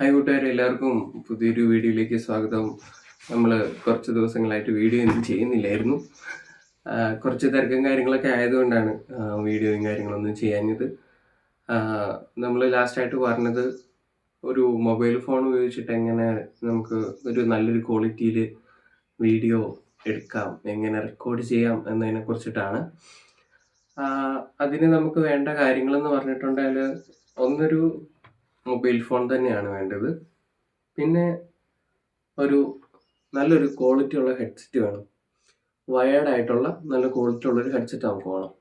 Hi കൂട്ടുകാർ എല്ലാവർക്കും പുതിയൊരു വീഡിയോയിലേക്ക് സ്വാഗതം. നമ്മൾ കുറച്ച് ദിവസങ്ങളായിട്ട് വീഡിയോ ഒന്നും ചെയ്യുന്നില്ലായിരുന്നു. കുറച്ച് തിരക്കും കാര്യങ്ങളൊക്കെ ആയതുകൊണ്ടാണ് വീഡിയോയും കാര്യങ്ങളൊന്നും ചെയ്യാഞ്ഞത്. നമ്മൾ ലാസ്റ്റായിട്ട് പറഞ്ഞത് ഒരു മൊബൈൽ ഫോൺ ഉപയോഗിച്ചിട്ട് എങ്ങനെ നമുക്ക് ഒരു നല്ലൊരു ക്വാളിറ്റിയിൽ വീഡിയോ എടുക്കാം എങ്ങനെ റെക്കോർഡ് ചെയ്യാം എന്നതിനെ കുറിച്ചിട്ടാണ്. അതിന് നമുക്ക് വേണ്ട കാര്യങ്ങളെന്ന് പറഞ്ഞിട്ടുണ്ടെങ്കിൽ ഒന്നൊരു മൊബൈൽ ഫോൺ തന്നെയാണ് വേണ്ടത്. പിന്നെ ഒരു നല്ലൊരു ക്വാളിറ്റി ഉള്ള ഹെഡ്സെറ്റ് വേണം. വയേർഡ് ആയിട്ടുള്ള നല്ല ക്വാളിറ്റി ഉള്ളൊരു ഹെഡ്സെറ്റ് നമുക്ക് വേണം.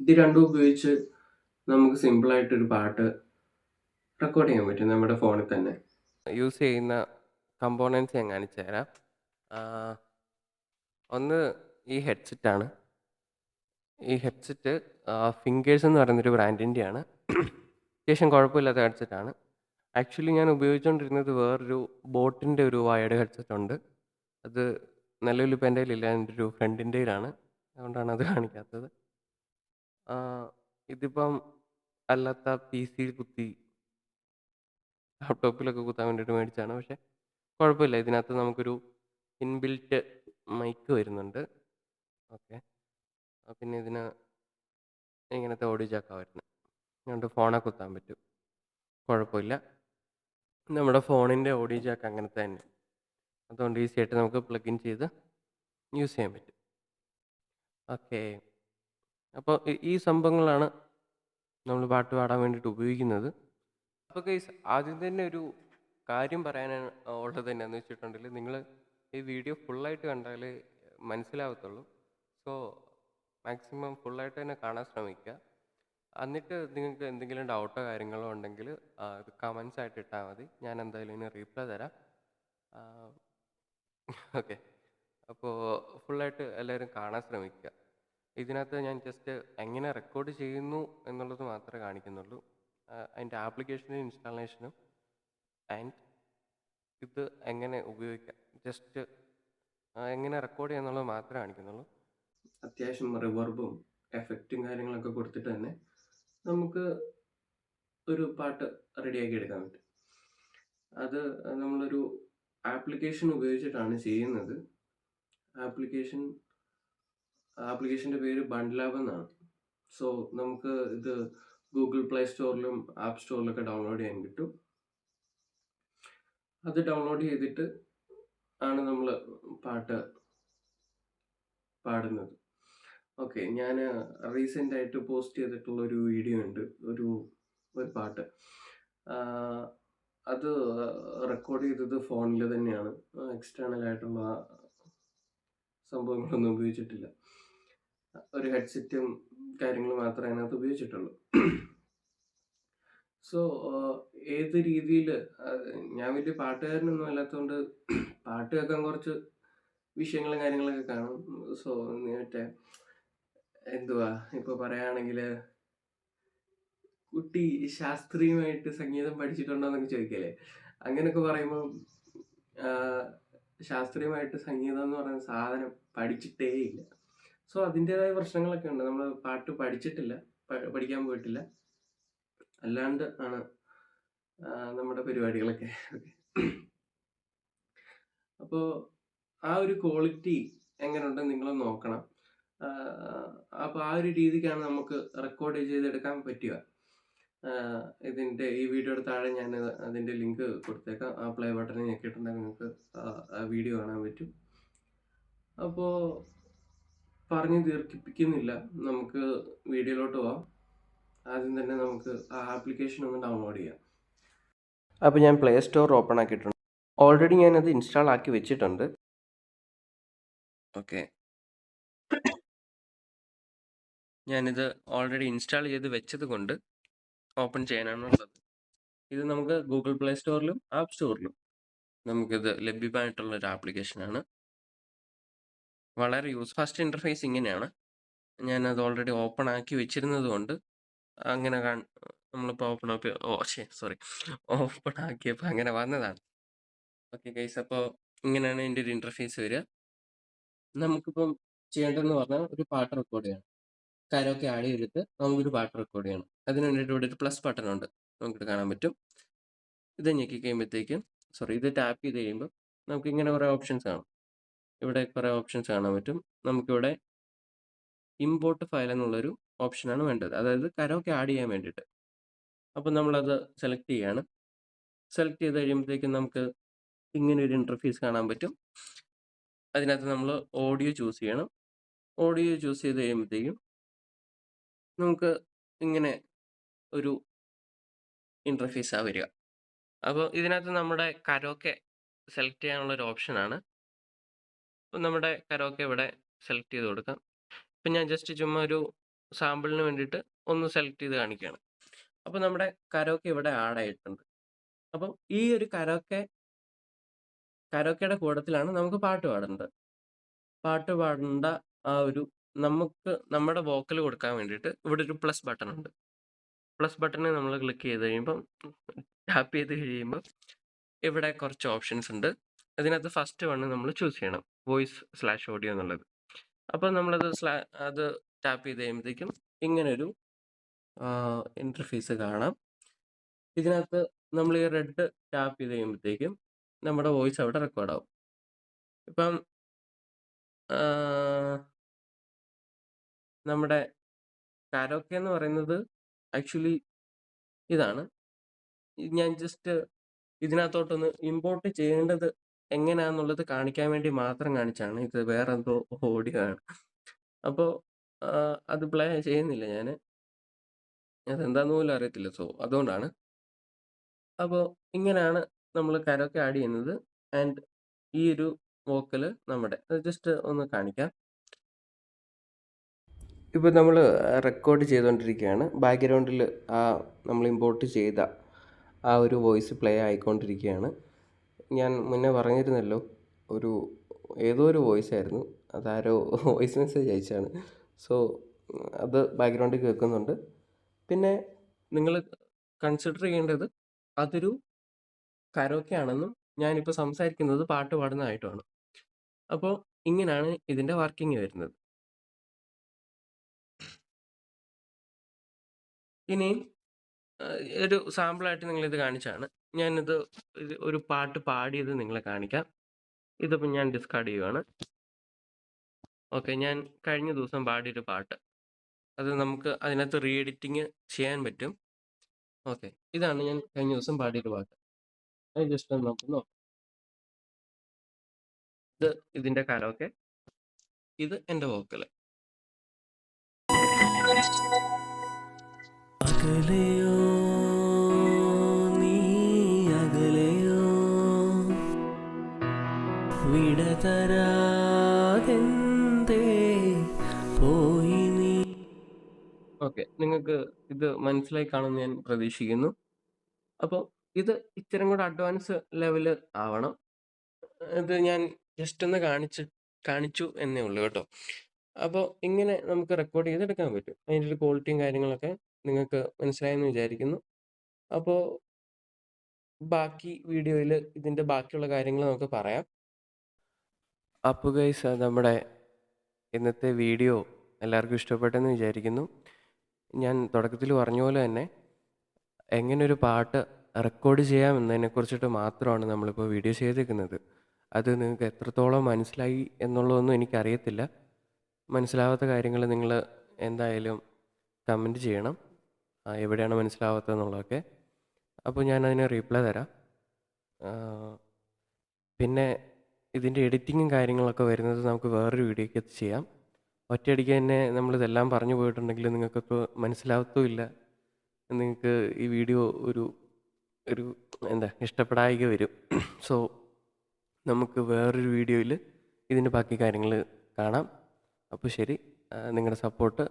ഇത് രണ്ടും ഉപയോഗിച്ച് നമുക്ക് സിമ്പിളായിട്ടൊരു പാട്ട് റെക്കോർഡ് ചെയ്യാൻ പറ്റും നമ്മുടെ ഫോണിൽ തന്നെ. യൂസ് ചെയ്യുന്ന കമ്പോണൻസ് ഞാൻ കാണിച്ചു തരാം. ഒന്ന് ഈ ഹെഡ്സെറ്റാണ് ഈ ഹെഡ്സെറ്റ് ഫിംഗേഴ്സ് എന്ന് പറയുന്നൊരു ബ്രാൻഡിന്റെയാണ് അത്യാവശ്യം കുഴപ്പമില്ലാത്ത ഹെഡ്സെറ്റാണ്. ആക്ച്വലി ഞാൻ ഉപയോഗിച്ചുകൊണ്ടിരുന്നത് വേറൊരു ബോട്ടിന്റെ ഒരു വയർഡ് ഹെഡ്സെറ്റ് ഉണ്ട്. അത് നല്ലൊരു ഇപ്പം എന്റെ കയ്യിലില്ല. എന്റെ ഒരു ഫ്രണ്ടിന്റെ കയ്യിലാണ്. അതുകൊണ്ടാണ് അത് കാണിക്കാത്തത്. ഇതിപ്പം അല്ലാത്ത പി സി കുത്തി ലാപ്ടോപ്പിലൊക്കെ കുത്താൻ വേണ്ടിയിട്ട് മേടിച്ചാണ് പക്ഷേ കുഴപ്പമില്ല. ഇതിനകത്ത് നമുക്കൊരു ഇൻബിൽറ്റ് മൈക്ക് വരുന്നുണ്ട്. ഓക്കെ. പിന്നെ ഇതിന് ഇങ്ങനത്തെ ഓഡിയോ ചാക്കാ വരുന്നത് അതുകൊണ്ട് ഫോണെ കുത്താൻ പറ്റും. കുഴപ്പമില്ല. നമ്മുടെ ഫോണിന്റെ ഓഡിയോ ജാക്ക് അങ്ങനത്തെ തന്നെ. അതുകൊണ്ട് ഈസി ആയിട്ട് നമുക്ക് പ്ലഗ് ഇൻ ചെയ്ത് യൂസ് ചെയ്യാൻ പറ്റും. ഓക്കെ. അപ്പോൾ ഈ സംഭവങ്ങളാണ് നമ്മൾ പാട്ട് പാടാൻ വേണ്ടിയിട്ട് ഉപയോഗിക്കുന്നത്. അപ്പോൾ ഗൈസ് ആദ്യം തന്നെ ഒരു കാര്യം പറയാനാണ് ഉള്ളത് എന്നാന്ന് വെച്ചിട്ടുണ്ടെങ്കിൽ നിങ്ങൾ ഈ വീഡിയോ ഫുള്ളായിട്ട് കണ്ടാൽ മനസ്സിലാവത്തുള്ളൂ. സോ മാക്സിമം ഫുള്ളായിട്ട് തന്നെ കാണാൻ ശ്രമിക്കുക. എന്നിട്ട് നിങ്ങൾക്ക് എന്തെങ്കിലും ഡൗട്ടോ കാര്യങ്ങളോ ഉണ്ടെങ്കിൽ അത് കമൻസ് ആയിട്ട് ഇട്ടാൽ മതി. ഞാൻ എന്തായാലും ഇതിന് റീപ്ലൈ തരാം. ഓക്കെ അപ്പോൾ ഫുള്ളായിട്ട് എല്ലാവരും കാണാൻ ശ്രമിക്കുക. ഇതിനകത്ത് ഞാൻ ജസ്റ്റ് എങ്ങനെ റെക്കോർഡ് ചെയ്യുന്നു എന്നുള്ളത് മാത്രമേ കാണിക്കുന്നുള്ളൂ. അതിന്റെ ആപ്ലിക്കേഷനും ഇൻസ്റ്റാളേഷനും ആൻഡ് ഇത് എങ്ങനെ ഉപയോഗിക്കാം? ജസ്റ്റ് എങ്ങനെ റെക്കോർഡ് ചെയ്യാന്നുള്ളത് മാത്രമേ കാണിക്കുന്നുള്ളൂ. അത്യാവശ്യം റിവർബും എഫക്റ്റും കാര്യങ്ങളൊക്കെ കൊടുത്തിട്ട് തന്നെ നമുക്ക് ഒരു പാട്ട് റെഡിയാക്കി എടുക്കാൻ പറ്റും. അത് നമ്മളൊരു ആപ്ലിക്കേഷൻ ഉപയോഗിച്ചിട്ടാണ് ചെയ്യുന്നത്. ആപ്ലിക്കേഷൻ ആപ്ലിക്കേഷന്റെ പേര് ബൺലാബ് എന്നാണ്. സോ നമുക്ക് ഇത് ഗൂഗിൾ പ്ലേ സ്റ്റോറിലും ആപ്പ് സ്റ്റോറിലൊക്കെ ഡൗൺലോഡ് ചെയ്യാൻ കിട്ടും. അത് ഡൗൺലോഡ് ചെയ്തിട്ട് ആണ് നമ്മൾ പാട്ട് പാടുന്നത്. ഓക്കെ ഞാൻ റീസെന്റ് ആയിട്ട് പോസ്റ്റ് ചെയ്തിട്ടുള്ള ഒരു വീഡിയോ ഉണ്ട് ഒരു ഒരു പാട്ട്. അത് റെക്കോർഡ് ചെയ്തത് ഫോണിൽ തന്നെയാണ്. എക്സ്റ്റേണൽ ആയിട്ടുള്ള സംഭവങ്ങളൊന്നും ഉപയോഗിച്ചിട്ടില്ല. ഒരു ഹെഡ്സെറ്റും കാര്യങ്ങളും മാത്രമേ അതിനകത്ത് ഉപയോഗിച്ചിട്ടുള്ളൂ. സോ ഏത് രീതിയിൽ ഞാൻ വലിയ പാട്ടുകാരനൊന്നും അല്ലാത്തതുകൊണ്ട് പാട്ട് കേൾക്കാൻ കുറച്ച് വിഷയങ്ങളും കാര്യങ്ങളൊക്കെ കാണും. സോ മറ്റേ എന്തുവാ? ഇപ്പൊ പറയുകയാണെങ്കിൽ കുട്ടി ശാസ്ത്രീയമായിട്ട് സംഗീതം പഠിച്ചിട്ടുണ്ടോ എന്നൊക്കെ ചോദിക്കല്ലേ? അങ്ങനെയൊക്കെ പറയുമ്പോൾ ശാസ്ത്രീയമായിട്ട് സംഗീതം എന്ന് പറയുന്ന സാധനം പഠിച്ചിട്ടേ ഇല്ല. സോ അതിന്റെതായ പ്രശ്നങ്ങളൊക്കെ ഉണ്ട്. നമ്മൾ പാട്ട് പഠിച്ചിട്ടില്ല. പഠിക്കാൻ പോയിട്ടില്ല. അല്ലാണ്ട് ആണ് നമ്മുടെ പരിപാടികളൊക്കെ. അപ്പോൾ ആ ഒരു ക്വാളിറ്റി എങ്ങനെയുണ്ടെന്ന് നിങ്ങൾ നോക്കണം. അപ്പോൾ ആ ഒരു രീതിക്കാണ് നമുക്ക് റെക്കോർഡ് ചെയ്തെടുക്കാൻ പറ്റുക. ഇതിന്റെ ഈ വീഡിയോയുടെ താഴെ ഞാൻ അതിന്റെ ലിങ്ക് കൊടുത്തേക്കാം. ആ പ്ലേ ബട്ടൺ ഞെക്കിയിട്ടുണ്ടെങ്കിൽ നിങ്ങൾക്ക് ആ വീഡിയോ കാണാൻ പറ്റും. അപ്പോൾ പറഞ്ഞു ദീർഘിപ്പിക്കുന്നില്ല. നമുക്ക് വീഡിയോയിലോട്ട് പോവാം. ആദ്യം തന്നെ നമുക്ക് ആ ആപ്ലിക്കേഷൻ ഒന്ന് ഡൗൺലോഡ് ചെയ്യാം. അപ്പോൾ ഞാൻ പ്ലേ സ്റ്റോർ ഓപ്പൺ ആക്കിയിട്ടുണ്ട്. ഓൾറെഡി ഞാനത് ഇൻസ്റ്റാൾ ആക്കി വെച്ചിട്ടുണ്ട്. ഓക്കെ ഞാനിത് ഓൾറെഡി ഇൻസ്റ്റാൾ ചെയ്ത് വെച്ചത് കൊണ്ട് ഓപ്പൺ ചെയ്യാനാണുള്ളത്. ഇത് നമുക്ക് ഗൂഗിൾ പ്ലേ സ്റ്റോറിലും ആപ്പ് സ്റ്റോറിലും നമുക്കിത് ലഭ്യമായിട്ടുള്ള ഒരു ആപ്ലിക്കേഷനാണ് വളരെ യൂസ് ഫസ്റ്റ് ഇന്റർഫേസ് ഇങ്ങനെയാണ്. ഞാനത് ഓൾറെഡി ഓപ്പൺ ആക്കി വെച്ചിരുന്നത് കൊണ്ട് അങ്ങനെ കാൺ- നമ്മളിപ്പോൾ ഓപ്പൺ ആക്കി ഓ ശേ സോറി ഓപ്പൺ ആക്കിയപ്പോൾ അങ്ങനെ വന്നതാണ്. ഓക്കെ ഗൈസ് അപ്പോൾ ഇങ്ങനെയാണ് എന്റെ ഒരു ഇന്റർഫേസ് വരിക. നമുക്കിപ്പം ചെയ്യേണ്ടതെന്ന് പറഞ്ഞാൽ ഒരു പാട്ട് റെക്കോർഡ് ചെയ്യണം. കരോക്കെ ആഡ് ചെയ്തിട്ട് നമുക്കൊരു പാട്ട് റെക്കോർഡ് ചെയ്യണം. അതിന് വേണ്ടിയിട്ട് ഇവിടെ ഒരു പ്ലസ് ബട്ടൺ ഉണ്ട്. നമുക്കിത് കാണാൻ പറ്റും. ഇത് ഞെക്കി കഴിയുമ്പോഴത്തേക്കും സോറി ഇത് ടാപ്പ് ചെയ്ത് കഴിയുമ്പോൾ നമുക്ക് ഇങ്ങനെ കുറേ ഓപ്ഷൻസ് കാണാം. ഇവിടെ കുറേ ഓപ്ഷൻസ് കാണാൻ പറ്റും. നമുക്കിവിടെ ഇമ്പോർട്ട് ഫയൽ എന്നുള്ളൊരു ഓപ്ഷനാണ് വേണ്ടത്. അതായത് കരോക്കെ ആഡ് ചെയ്യാൻ വേണ്ടിയിട്ട്. അപ്പോൾ നമ്മളത് സെലക്ട് ചെയ്യാണ്. സെലക്ട് ചെയ്ത് കഴിയുമ്പോഴത്തേക്കും നമുക്ക് ഇങ്ങനെ ഒരു ഇന്റർഫേസ് കാണാൻ പറ്റും. അതിനകത്ത് നമ്മൾ ഓഡിയോ ചൂസ് ചെയ്യണം. ഓഡിയോ ചൂസ് ചെയ്ത് കഴിയുമ്പോഴത്തേക്കും നമുക്ക് ഇങ്ങനെ ഒരു ഇന്റർഫേസാണ് വരിക. അപ്പോൾ ഇതിനകത്ത് നമ്മുടെ കരോക്കെ സെലക്ട് ചെയ്യാനുള്ള ഒരു ഓപ്ഷനാണ് നമ്മുടെ കരോക്കെ ഇവിടെ സെലക്ട് ചെയ്ത് കൊടുക്കാം. ഇപ്പം ഞാൻ ജസ്റ്റ് ചുമ്മാ ഒരു സാമ്പിളിന് വേണ്ടിയിട്ട് ഒന്ന് സെലക്ട് ചെയ്ത് കാണിക്കുകയാണ്. അപ്പോൾ നമ്മുടെ കരോക്കെ ഇവിടെ ആഡ് ആയിട്ടുണ്ട്. അപ്പം ഈ ഒരു കരോക്കെ കരോക്കയുടെ കൂടത്തിലാണ് നമുക്ക് പാട്ട് പാടേണ്ടത്. പാട്ട് പാടേണ്ട ആ ഒരു നമുക്ക് നമ്മുടെ വോക്കൽ കൊടുക്കാൻ വേണ്ടിയിട്ട് ഇവിടെ ഒരു പ്ലസ് ബട്ടൺ ഉണ്ട്. പ്ലസ് ബട്ടണിൽ നമ്മൾ ക്ലിക്ക് ചെയ്ത് കഴിയുമ്പം ടാപ്പ് ചെയ്ത് കഴിയുമ്പോൾ ഇവിടെ കുറച്ച് ഓപ്ഷൻസ് ഉണ്ട്. അതിനകത്ത് ഫസ്റ്റ് വണ് നമ്മൾ ചൂസ് ചെയ്യണം. വോയിസ് സ്ലാഷ് ഓഡിയോ എന്നുള്ളത്. അപ്പോൾ നമ്മളത് സ്ലാ അത് ടാപ്പ് ചെയ്ത് കഴിയുമ്പോഴത്തേക്കും ഇങ്ങനൊരു ഇന്റർഫേസ് കാണാം. ഇതിനകത്ത് നമ്മൾ ഈ റെഡ് ടാപ്പ് ചെയ്ത് കഴിയുമ്പോഴത്തേക്കും നമ്മുടെ വോയിസ് അവിടെ റെക്കോർഡാവും ഇപ്പം നമ്മുടെ കാരോക്കെ എന്ന് പറയുന്നത് ആക്ച്വലി ഇതാണ്. ഞാൻ ജസ്റ്റ് ഇതിനകത്തോട്ടൊന്ന് ഇമ്പോർട്ട് ചെയ്യേണ്ടത് എങ്ങനെയാന്നുള്ളത് കാണിക്കാൻ വേണ്ടി മാത്രം കാണിച്ചാണ്. ഇത് വേറെ എന്തോ ഓഡിയോ ആണ് അപ്പോൾ അത് പ്ലേ ചെയ്യുന്നില്ല ഞാൻ അതെന്താന്ന് പോലും അറിയത്തില്ല. സോ അതുകൊണ്ടാണ്. അപ്പോൾ ഇങ്ങനെയാണ് നമ്മൾ കരോക്കെ ആഡ് ചെയ്യുന്നത്. ആൻഡ് ഈ ഒരു വോക്കൽ നമ്മുടെ ജസ്റ്റ് ഒന്ന് കാണിക്കാം. ഇപ്പോൾ നമ്മൾ റെക്കോർഡ് ചെയ്തുകൊണ്ടിരിക്കുകയാണ്. ബാക്ക്ഗ്രൗണ്ടിൽ ആ നമ്മൾ ഇമ്പോർട്ട് ചെയ്ത ആ ഒരു വോയിസ് പ്ലേ ആയിക്കൊണ്ടിരിക്കുകയാണ്. ഞാൻ മുന്നേ പറഞ്ഞിരുന്നല്ലോ ഒരു ഏതോ ഒരു വോയിസ് ആയിരുന്നു. അതാരോ വോയിസ് മെസ്സേജ് അയച്ചാണ് സോ അത് ബാക്ക്ഗ്രൗണ്ടിൽ കേൾക്കുന്നുണ്ട്. പിന്നെ നിങ്ങൾ കൺസിഡർ ചെയ്യേണ്ടത് അതൊരു കരോക്കെ ആണെന്നും ഞാനിപ്പോൾ സംസാരിക്കുന്നത് പാട്ട് പാടുന്നതായിട്ടുമാണ് അപ്പോൾ ഇങ്ങനെയാണ് ഇതിന്റെ വർക്കിംഗ് വരുന്നത്. ഇനി ആഹ് ഒരു സാമ്പിളായിട്ട് നിങ്ങളിത് കാണിച്ചാണ്. ഞാനിത് ഒരു പാട്ട് പാടിയത് നിങ്ങളെ കാണിക്കാം. ഇതിപ്പോൾ ഞാൻ ഡിസ്കാർഡ് ചെയ്യുവാണ്. ഓക്കെ ഞാൻ കഴിഞ്ഞ ദിവസം പാടിയൊരു പാട്ട്. അത് നമുക്ക് അതിനകത്ത് റീ എഡിറ്റിങ് ചെയ്യാൻ പറ്റും. ഓക്കെ ഇതാണ് ഞാൻ കഴിഞ്ഞ ദിവസം പാടിയൊരു പാട്ട്. അത് ജസ്റ്റ് നമുക്ക് നോക്കാം. ഇത് ഇതിന്റെ കാലമൊക്കെ ഇത് എന്റെ വോക്കൽ. നീ വിടതരാതെന്തേ പോയി നീ. ഓക്കെ നിങ്ങൾക്ക് ഇത് മനസ്സിലായി കാണുമെന്ന് ഞാൻ പ്രതീക്ഷിക്കുന്നു. അപ്പോൾ ഇത് ഇത്തരം കൂടെ അഡ്വാൻസ് ലെവൽ ആവണം. ഇത് ഞാൻ ജസ്റ്റ് ഒന്ന് കാണിച്ച് കാണിച്ചു എന്നേ ഉള്ളൂ കേട്ടോ. അപ്പോൾ ഇങ്ങനെ നമുക്ക് റെക്കോർഡ് ചെയ്തെടുക്കാൻ പറ്റും. അതിന്റെ ഒരു ക്വാളിറ്റിയും കാര്യങ്ങളൊക്കെ നിങ്ങൾക്ക് മനസ്സിലായെന്ന് വിചാരിക്കുന്നു. അപ്പോൾ ബാക്കി വീഡിയോയിൽ ഇതിന്റെ ബാക്കിയുള്ള കാര്യങ്ങൾ നമുക്ക് പറയാം. അപ്പോൾ ഗൈസ് നമ്മുടെ ഇന്നത്തെ വീഡിയോ എല്ലാവർക്കും ഇഷ്ടപ്പെട്ടെന്ന് വിചാരിക്കുന്നു. ഞാൻ തുടക്കത്തിൽ പറഞ്ഞ പോലെ തന്നെ എങ്ങനെ ഒരു പാട്ട് റെക്കോർഡ് ചെയ്യാം എന്നതിനെക്കുറിച്ചിട്ട് മാത്രമാണ് നമ്മളിപ്പോൾ വീഡിയോ ചെയ്തേക്കുന്നത് അത് നിങ്ങൾക്ക് എത്രത്തോളം മനസ്സിലായി എന്നുള്ളതൊന്നും എനിക്കറിയത്തില്ല. മനസ്സിലാവാത്ത കാര്യങ്ങൾ നിങ്ങൾ എന്തായാലും കമന്റ് ചെയ്യണം. എവിടെയാണ് മനസ്സിലാവാത്തതെന്നുള്ളതൊക്കെ. അപ്പോൾ ഞാൻ അതിന് റീപ്ലൈ തരാം പിന്നെ ഇതിന്റെ എഡിറ്റിങ്ങും കാര്യങ്ങളൊക്കെ വരുന്നത് നമുക്ക് വേറൊരു വീഡിയോയ്ക്ക് ചെയ്യാം. ഒറ്റയടിക്ക് തന്നെ നമ്മളിതെല്ലാം പറഞ്ഞു പോയിട്ടുണ്ടെങ്കിൽ നിങ്ങൾക്കിപ്പോൾ മനസ്സിലാവത്തുമില്ല. നിങ്ങൾക്ക് ഈ വീഡിയോ ഒരു ഒരു എന്താ ഇഷ്ടപ്പെടായി വരും. സോ നമുക്ക് വേറൊരു വീഡിയോയിൽ ഇതിന്റെ ബാക്കി കാര്യങ്ങൾ കാണാം. അപ്പോൾ ശരി നിങ്ങളുടെ സപ്പോർട്ട്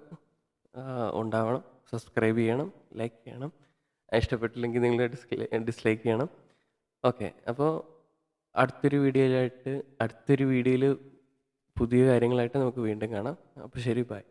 ഉണ്ടാവണം. സബ്സ്ക്രൈബ് ചെയ്യണം ലൈക്ക് ചെയ്യണം. ഇഷ്ടപ്പെട്ടില്ലെങ്കിൽ നിങ്ങൾ ഡിസ്ലൈക്ക് ചെയ്യണം. ഓക്കെ അപ്പോൾ അടുത്തൊരു വീഡിയോയിലായിട്ട് അടുത്തൊരു വീഡിയോയിൽ പുതിയ കാര്യങ്ങളായിട്ട് നമുക്ക് വീണ്ടും കാണാം. അപ്പോൾ ശരി ബൈ